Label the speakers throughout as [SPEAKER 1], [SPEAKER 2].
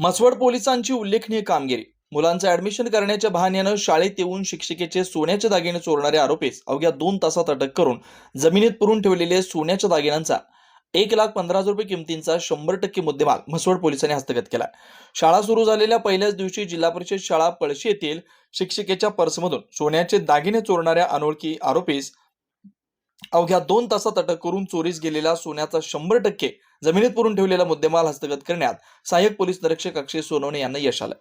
[SPEAKER 1] मसवड पोलिसांची उल्लेखनीय कामगिरी. मुलांचं ऍडमिशन करण्याच्या बहाण्यानं शाळेत येऊन शिक्षिकेचे सोन्याचे दागिने चोरणाऱ्या आरोपीस अवघ्या दोन तासात अटक करून जमिनीत पुरून ठेवलेले सोन्याच्या दागिन्यांचा एक लाख पंधरा हजार रुपये किमतींचा शंभर टक्के मुद्देमाल म्हसवड पोलिसांनी हस्तगत केला. शाळा सुरू झालेल्या पहिल्याच दिवशी जिल्हा परिषद शाळा पळशी येथील शिक्षिकेच्या पर्समधून सोन्याचे दागिने चोरणाऱ्या अनोळखी आरोपीस अवघ्या दोन तासात अटक करून चोरीस गेलेला सोन्याचा शंभर टक्के जमिनीत पुरून ठेवलेला मुद्देमाल हस्तगत करण्यात सहाय्यक पोलीस निरीक्षक अक्षय सोनवणे यांना यश आलं.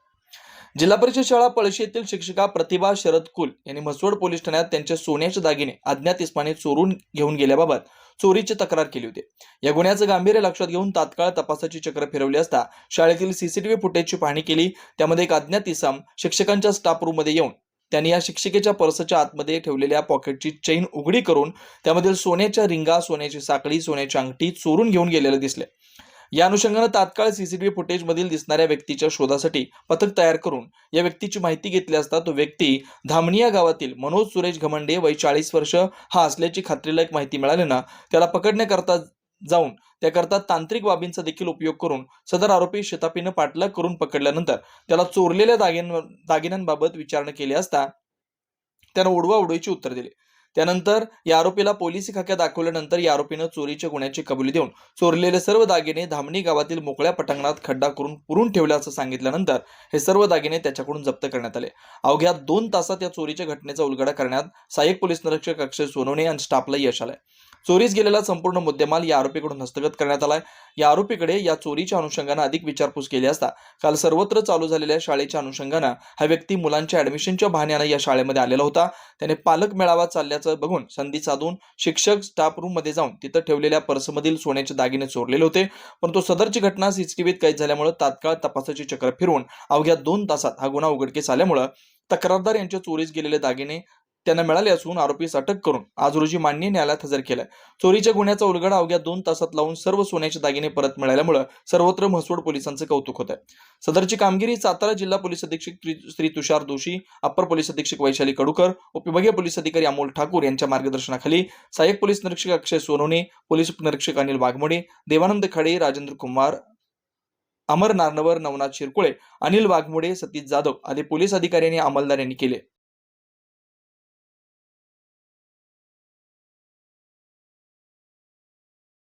[SPEAKER 1] जिल्हा परिषद शाळा पळशी येथील शिक्षिका प्रतिभा शरद कुल यांनी म्हसवड पोलीस ठाण्यात त्यांचे सोन्याचे दागिने अज्ञात इस्माने चोरून घेऊन गेल्याबाबत चोरीची तक्रार केली होती. या गुन्ह्याचं गांभीर्य लक्षात घेऊन तात्काळ तपासाची चक्र फिरवली असता शाळेतील सीसीटीव्ही फुटेजची पाहणी केली. त्यामध्ये एक अज्ञात इसम शिक्षकांच्या स्टाफ रूममध्ये येऊन त्यांनी या शिक्षिकेच्या पर्सच्या आतमध्ये ठेवलेल्या पॉकेटची चैन उघडी करून त्यामधील सोन्याच्या रिंगा सोन्याची साखळी सोन्याची अंगठी चोरून घेऊन गेलेले दिसले. या अनुषंगानं तात्काळ सीसीटीव्ही फुटेजमधील दिसणाऱ्या व्यक्तीच्या शोधासाठी पथक तयार करून या व्यक्तीची माहिती घेतली असता तो व्यक्ती धामणिया गावातील मनोज सुरेश घमंडे वय चाळीस वर्ष हा असल्याची खात्रीलायक माहिती मिळाल्यानं त्याला पकडण्याकरता जाऊन त्याकरता तांत्रिक बाबींचा देखील उपयोग करून सदर आरोपी शतापीनं पाठलाग करून पकडल्यानंतर त्याला चोरलेल्या दागिन दागिन्यांबाबत विचारणा केली असता त्यानं उडवा उडवीची उत्तर दिले. त्यानंतर या आरोपीला पोलिसी खाक्या दाखवल्यानंतर या आरोपीनं चोरीच्या गुन्ह्याची कबुली देऊन चोरलेले सर्व दागिने धामणी गावातील मोकळ्या पटांगणात खड्डा करून पुरून ठेवल्याचं सांगितल्यानंतर हे सर्व दागिने त्याच्याकडून जप्त करण्यात आले. अवघ्या दोन तासात या चोरीच्या घटनेचा उलगडा करण्यात सहाय्यक पोलीस निरीक्षक अक्षय सोनवणे आणि स्टाफला यश आलंय. चोरीस गेलेला संपूर्ण मुद्देमाल या आरोपीकडून हस्तगत करण्यात आलाय. या आरोपीकडे या चोरीच्या अनुषंगानं अधिक विचारपूस केली असता काल सर्वत्र चालू झालेल्या शाळेच्या अनुषंगानं हा व्यक्ती मुलांच्या ऍडमिशनच्या बहाण्यानं या शाळेमध्ये आलेला होता. त्याने पालक मेळावा चालल्याचं बघून संधी साधून शिक्षक स्टाफ रूममध्ये जाऊन तिथं ठेवलेल्या पर्समधील सोन्याचे दागिने चोरलेले होते. परंतु सदरची घटना सीसीटीव्हीत कैद झाल्यामुळे तात्काळ तपासाची चक्र फिरवून अवघ्या दोन तासात हा गुन्हा उघडकीस आल्यामुळं तक्रारदार यांच्या चोरीस गेलेले दागिने त्यांना मिळाले असून आरोपीस अटक करून आज रोजी मान्य न्यायालयात हजर केलाय. चोरीच्या गुन्ह्याचा उलगडा अवघ्या दोन तासात लावून सर्व सोन्याचे दागिने परत मिळाल्यामुळे सर्वत्र म्हसवड पोलिसांचं कौतुक होत आहे सदरची कामगिरी सातारा जिल्हा पोलीस अधीक्षक श्री- तुषार दोषी अप्पर पोलीस अधीक्षक वैशाली कडूकर उपविभागीय पोलीस अधिकारी अमोल ठाकूर यांच्या मार्गदर्शनाखाली सहाय्यक पोलीस निरीक्षक अक्षय सोनवणे पोलीस निरीक्षक अनिल वाघमोडे देवानंद खडे राजेंद्र कुमार अमर नारनवर नवनाथ शिरकुळे अनिल वाघमोडे सतीश जाधव आदी पोलीस अधिकारी आणि अंमलदार यांनी केले.